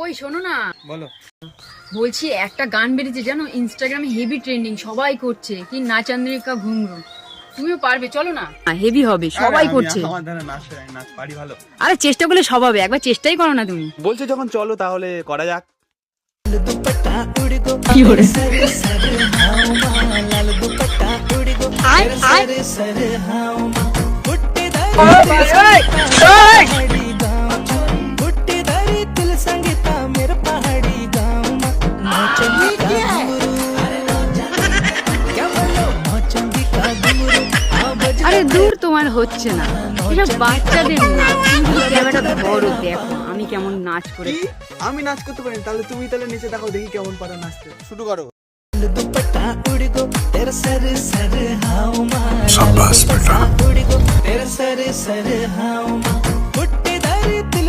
ওই শোনো না। বলো। বলছি একটা গান বেরিয়েছে জানো? ইনস্টাগ্রামে হেভি ট্রেন্ডিং সবাই করছে। কি নাচান্দ্রিকা ঘুমরু। তুমিও পারবে চলো না। হেভি হবে সবাই আরে করছে। আমার দ্বারা নাচ নাচ পারি ভালো। আরে চেষ্টা করলে সব হবে একবার চেষ্টাই করো না তুমি। বলছো যখন চলো তাহলে করা যাক। কি আয়, আয়। আরে দূর তোমার হচ্ছে না। এসব বাচ্চাদের ক্যামেরা বড় দেখো আমি কেমন নাচ করে আমি নাচ করতে পারি তাহলে তুমি তাহলে নিচে দেখো দেখি কেমন পারো নাচতে। শুরু করো। दुपट्टा उड़ गो तेरा सर सर हाउ मा शाबाश बेटा उड़ गो तेरा सर सर हाउ मा हुट्टेदारी दिल